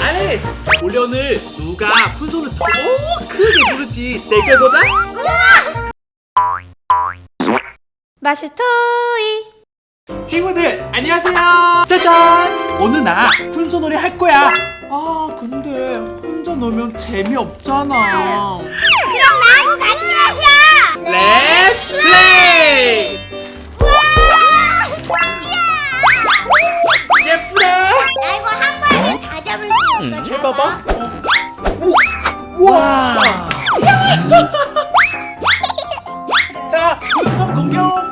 알리스 우리 오늘 누가 푼손을 더 크게 부르지 대결보자. 마실 토이. 친구들 안녕하세요. 짜잔! 오늘 나 푼손놀이 할 거야. 아 근데 혼자 놀면 재미없잖아. 그럼 나하고 같이 하자. 렛츠 플레이 봐봐. 오, 우와 자 푼손 공격.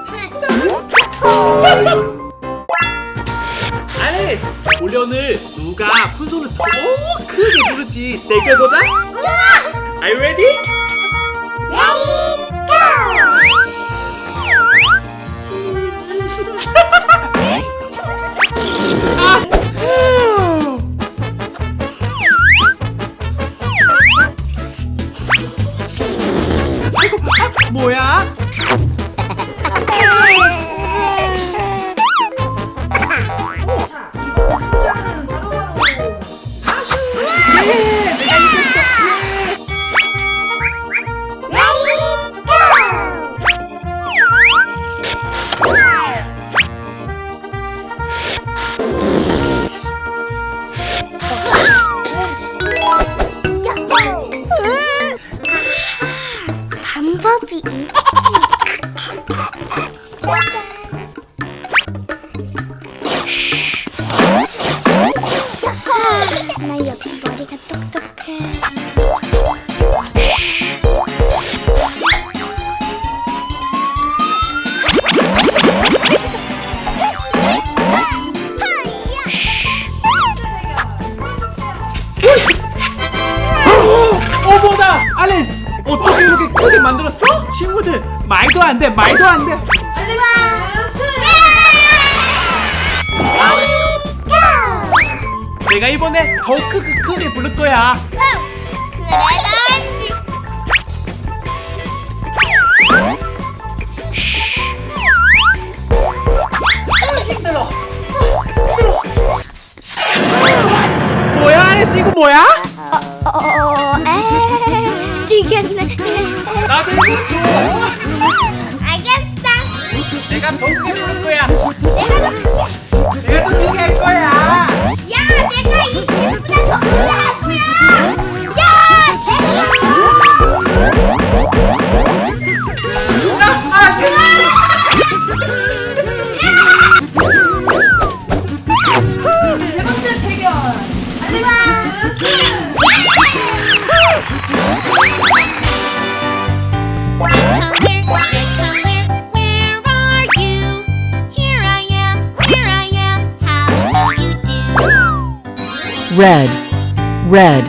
알리스 우리 오늘 누가 푼손을 더 크게 부르지 대결보자. Are you ready? 아! 뭐야? 만들었어? 친구들, 말도 안 돼, 말도 안 돼. 알렉스 내가 이번에 더 크게 크게 부를 거야. 그래 난지. 힘들어. 뭐야, 알리스 이거 뭐야? 어, 에, 되겠네. 알겠어. 내가 더크 red, red,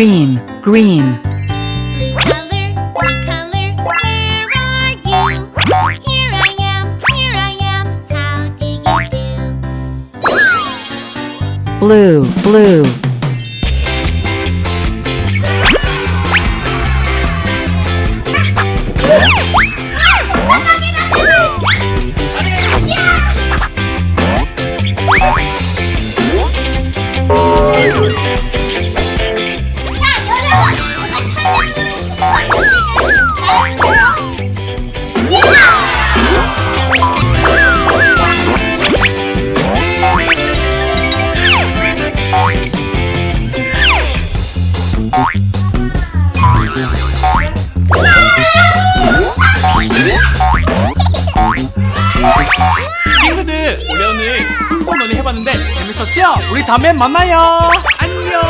green, green, color, blue color, where are you? Here I am, here I am, how do you do? blue, blue, 재밌었죠? 우리 다음에 만나요. 안녕.